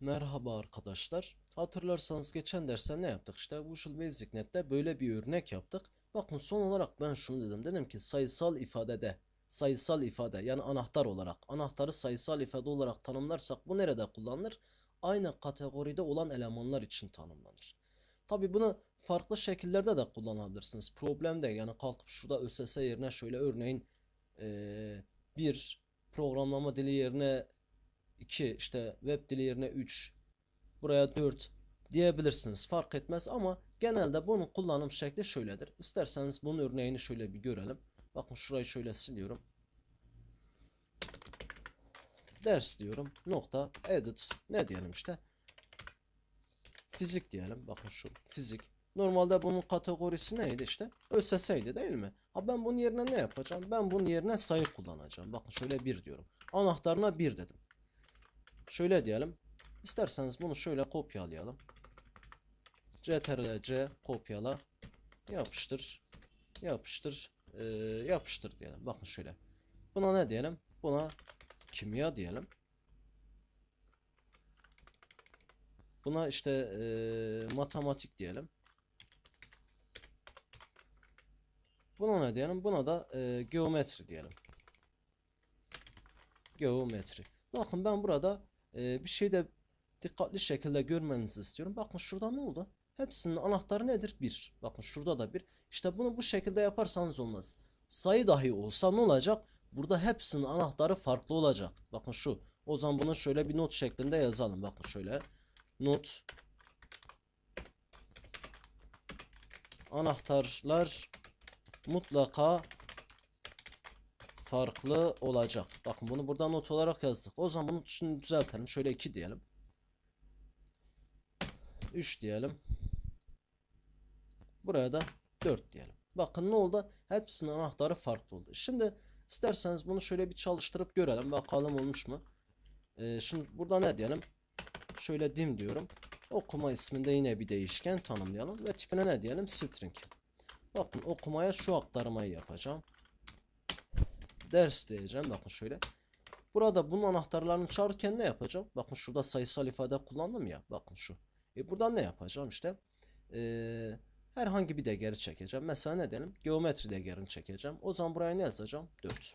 Merhaba arkadaşlar. Hatırlarsanız geçen derste ne yaptık? İşte Visual Basic Net'te böyle bir örnek yaptık. Bakın son olarak ben şunu dedim. Dedim ki sayısal ifadede, sayısal ifade yani anahtar olarak, anahtarı sayısal ifade olarak tanımlarsak bu nerede kullanılır? Aynı kategoride olan elemanlar için tanımlanır. Tabi bunu farklı şekillerde de kullanabilirsiniz. Problem de yani kalkıp şurada ÖSS yerine şöyle örneğin eee, bir programlama dili yerine 2 işte web dili yerine 3 buraya 4 diyebilirsiniz fark etmez ama genelde bunun kullanım şekli şöyledir. İsterseniz bunun örneğini şöyle bir görelim. Bakın şurayı şöyle siliyorum. Ders diyorum. Nokta edit ne diyelim işte. Fizik diyelim. Bakın şu fizik. Normalde bunun kategorisi neydi işte? ÖSS'ydi değil mi? Ha ben bunun yerine ne yapacağım? Ben bunun yerine sayı kullanacağım. Bakın şöyle 1 diyorum. Anahtarına 1 dedim. Şöyle diyelim. İsterseniz bunu şöyle kopyalayalım. Ctrl C kopyala. Yapıştır. Yapıştır. eee, yapıştır diyelim. Bakın şöyle. Buna ne diyelim? Buna kimya diyelim. Buna işte eee, matematik diyelim. Buna ne diyelim? Buna da eee, geometri diyelim. Geometri. Bakın ben burada eee, bir şey de dikkatli şekilde görmenizi istiyorum. Bakın şurada ne oldu? Hepsinin anahtarı nedir? 1. Bakın şurada da 1. İşte bunu bu şekilde yaparsanız olmaz. Sayı dahi olsa ne olacak? Burada hepsinin anahtarı farklı olacak. Bakın şu. O zaman bunu şöyle bir not şeklinde yazalım. Bakın şöyle. Not anahtarlar mutlaka farklı olacak. Bakın bunu burada not olarak yazdık. O zaman bunu şimdi düzeltelim. Şöyle 2 diyelim. 3 diyelim. Buraya da 4 diyelim. Bakın ne oldu? Hepsinin anahtarı farklı oldu. Şimdi isterseniz bunu şöyle bir çalıştırıp görelim. Bakalım olmuş mu? Ee, şimdi burada ne diyelim? Şöyle dim diyorum. Okuma isminde yine bir değişken tanımlayalım. Ve tipine ne diyelim? String. Bakın okumaya şu aktarmayı yapacağım. Ders diyeceğim. Bakın şöyle. Burada bunun anahtarlarını çağırırken ne yapacağım? Bakın şurada sayısal ifade kullandım ya. Bakın şu. E buradan ne yapacağım işte? Ee, herhangi bir değeri çekeceğim. Mesela ne diyelim? Geometri değerini çekeceğim. O zaman buraya ne yazacağım? 4.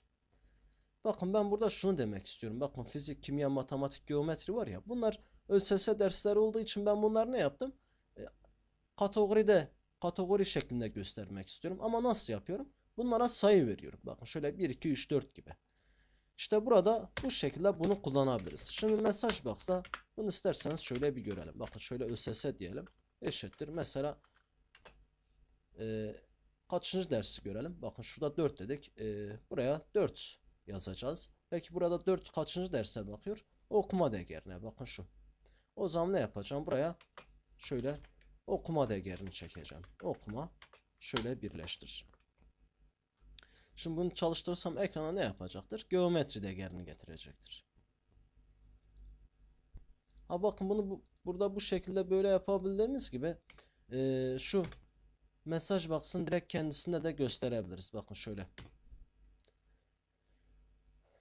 Bakın ben burada şunu demek istiyorum. Bakın fizik, kimya, matematik, geometri var ya. Bunlar ÖSS dersleri olduğu için ben bunları ne yaptım? E, kategoride, kategori şeklinde göstermek istiyorum. Ama nasıl yapıyorum? Bunlara sayı veriyorum. Bakın şöyle 1, 2, 3, 4 gibi. İşte burada bu şekilde bunu kullanabiliriz. Şimdi mesaj box'ta bunu isterseniz şöyle bir görelim. Bakın şöyle ÖSS diyelim. Eşittir. Mesela e, kaçıncı dersi görelim. Bakın şurada 4 dedik. E, buraya 4 yazacağız. Peki burada 4 kaçıncı derse bakıyor? Okuma değerine. Bakın şu. O zaman ne yapacağım? Buraya şöyle okuma değerini çekeceğim. Okuma şöyle birleştir. Şimdi bunu çalıştırırsam ekrana ne yapacaktır? Geometri değerini getirecektir. Ha bakın bunu bu, burada bu şekilde böyle yapabildiğimiz gibi eee, şu mesaj baksın direkt kendisinde de gösterebiliriz. Bakın şöyle.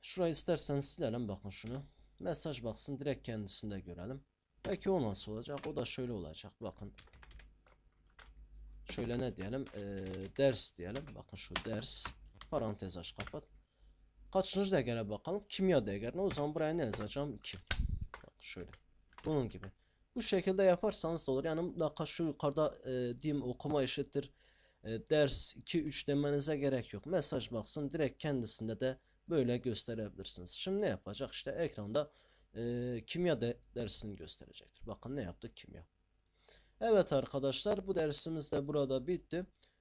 Şurayı isterseniz silelim bakın şunu. Mesaj baksın direkt kendisinde görelim. Peki o nasıl olacak? O da şöyle olacak. Bakın. Şöyle ne diyelim? Ee, ders diyelim. Bakın şu ders. Parantez aç kapat. Kaçıncı değere bakalım? Kimya değerine. O zaman buraya ne yazacağım? 2. Bak şöyle. Bunun gibi. Bu şekilde yaparsanız da olur. Yani mutlaka şu yukarıda e, dim okuma eşittir. E, ders 2 3 demenize gerek yok. Mesaj baksın direkt kendisinde de böyle gösterebilirsiniz. Şimdi ne yapacak? İşte ekranda e, kimya de, dersini gösterecektir. Bakın ne yaptık kimya. Evet arkadaşlar bu dersimiz de burada bitti.